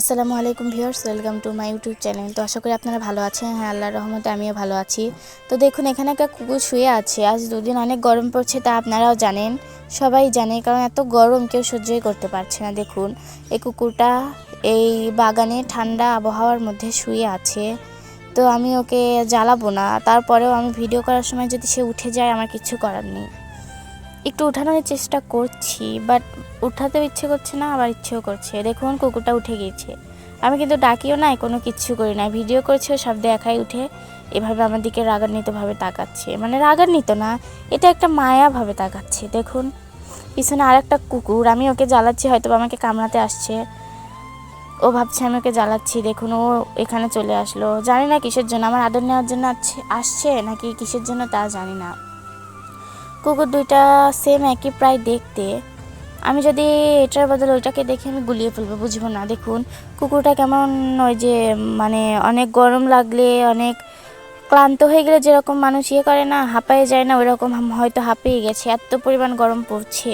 আসসালামু আলাইকুম viewers, welcome to my YouTube channel. তো আশা করি আপনারা ভালো আছেন। হ্যাঁ আল্লাহর রহমতে আমিও ভালো আছি। তো দেখুন, এখানে একটা কুকুর শুয়ে আছে। আজ দুদিন অনেক গরম পড়ছে, তা আপনারাও জানেন। সবাই জানে, কারণ এত গরম, কেউ সহ্যই করতে পারছে না। দেখুন, এই কুকুরটা এই বাগানে ঠান্ডা আবহাওয়ার মধ্যে শুয়ে আছে। তো আমি ওকে জ্বালাবো না। তারপরেও আমি ভিডিও করার সময় যদি সে উঠে যায়, আমার কিছু করার নেই। একটু উঠানোর চেষ্টা করছি বাট উঠাতেও ইচ্ছে করছে না, আবার ইচ্ছেও করছে। দেখুন, কুকুরটা উঠে গিয়েছে। আমি কিন্তু ডাকিও নাই, কোনো কিচ্ছু করি না ভিডিও করছে সব দেখাই উঠে এভাবে আমার দিকে রাগান্বিতভাবে তাকাচ্ছে। মানে রাগান্বিত না, এটা একটা মায়াভাবে তাকাচ্ছে। দেখুন, পিছনে আর একটা কুকুর, আমি ওকে জ্বালাচ্ছি হয়তো আমাকে কামড়াতে আসছে। ও ভাবছে, আমি ওকে জ্বালাচ্ছি। দেখুন, ও এখানে চলে আসলো। জানি না কিসের জন্য, আমার আদর নেওয়ার জন্য আসছে, নাকি কিসের জন্য তা জানি না। কুকুর দুইটা সেম একই প্রায় দেখতে। আমি যদি এটার বদলে ওইটাকে দেখে আমি গুলিয়ে ফেলব, বুঝব না। দেখুন, কুকুরটা কেমন ওই যে মানে অনেক গরম লাগলে, অনেক ক্লান্ত হয়ে গেলে যেরকম মানুষ ইয়ে করে না, হাঁপায়ে যায় না, ওইরকম হয়তো হাঁপিয়ে গেছে। এত পরিমাণ গরম পড়ছে।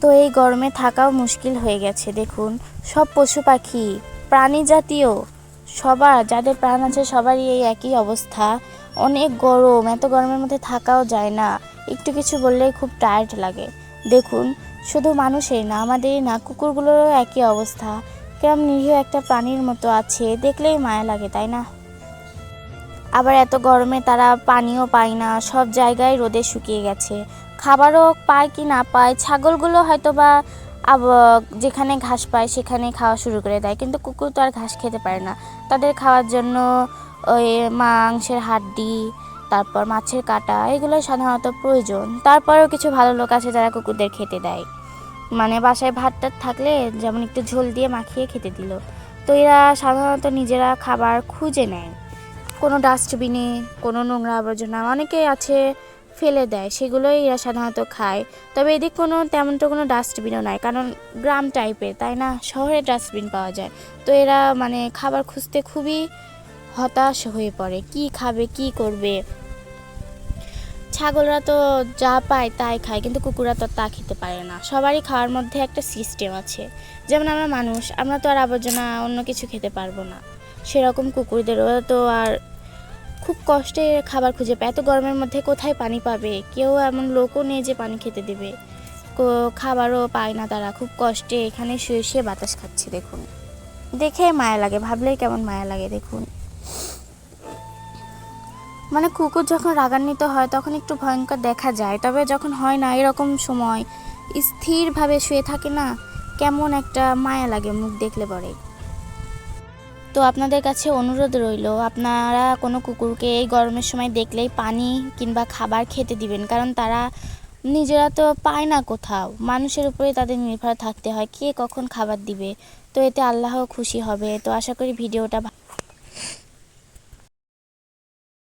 তো এই গরমে থাকাও মুশকিল হয়ে গেছে। দেখুন, সব পশু পাখি, প্রাণী জাতীয় সবার, যাদের প্রাণ আছে সবারই এই একই অবস্থা। অনেক গরম, এত গরমের মধ্যে থাকাও যায় না। একটু কিছু বললেই খুব টায়ার্ড লাগে। দেখুন, শুধু মানুষের না আমাদেরই না, কুকুরগুলোরও একই অবস্থা। কেমন নিরীহ একটা প্রাণীর মতো আছে, দেখলেই মায়া লাগে, তাই না? আবার এত গরমে তারা পানিও পায় না, সব জায়গায় রোদে শুকিয়ে গেছে। খাবারও পায় কি না পায়, ছাগলগুলো হয়তো বা যেখানে ঘাস পায় সেখানে খাওয়া শুরু করে দেয়। কিন্তু কুকুর তো আর ঘাস খেতে পারে না। তাদের খাওয়ার জন্য ওই মাংসের হাড্ডি, তারপর মাছের কাটা, এগুলো সাধারণত প্রয়োজন। তারপরেও কিছু ভালো লোক আছে যারা কুকুরদের খেতে দেয়। মানে বাসায় ভাত টাত থাকলে যেমন একটু ঝোল দিয়ে মাখিয়ে খেতে দিল। তো এরা সাধারণত নিজেরা খাবার খুঁজে নেয়। কোনো ডাস্টবিনে, কোনো নোংরা আবর্জনা, অনেকেই আছে ফেলে দেয়, সেগুলোই এরা সাধারণত খায়। তবে এদিক কোনো তেমন তো কোনো ডাস্টবিনও নাই, কারণ গ্রাম টাইপের, তাই না? শহরে ডাস্টবিন পাওয়া যায়। তো এরা মানে খাবার খুঁজতে খুবই হতাশ হয়ে পড়ে, কি খাবে, কি করবে? ছাগলরা তো যা পায় তাই খায়, কিন্তু কুকুররা তো তা খেতে পারে না। সবারই খাওয়ার মধ্যে একটা সিস্টেম আছে। যেমন আমরা মানুষ, আমরা তো আর আবর্জনা অন্য কিছু খেতে পারব না। সেরকম কুকুরদেরও তো আর খুব কষ্টে খাবার খুঁজে পায়। এত গরমের মধ্যে কোথায় পানি পাবে? কেউ এমন লোকও নেই যে পানি খেতে দেবে। খাবারও পায় না তারা। খুব কষ্টে এখানে শুয়ে শুয়ে বাতাস খাচ্ছে, দেখুন। দেখে মায়া লাগে, ভাবলেই কেমন মায়া লাগে, দেখুন। মানে কুকুর যখন রাগান্বিত হয়, তখন একটু ভয়ঙ্কর দেখা যায়। তবে যখন হয় না, এরকম সময়, স্থিরভাবে শুয়ে থাকে না, কেমন একটা মায়া লাগে মুখ দেখলে পরে। তো আপনাদের কাছে অনুরোধ রইল, আপনারা কোনো কুকুরকে এই গরমের সময় দেখলেই পানি কিংবা খাবার খেতে দিবেন, কারণ তারা নিজেরা তো পায় না কোথাও। মানুষের উপরে তাদের নির্ভর থাকতে হয় কে কখন খাবার দিবে। তো এতে আল্লাহ খুশি হবে। তো আশা করি ভিডিওটা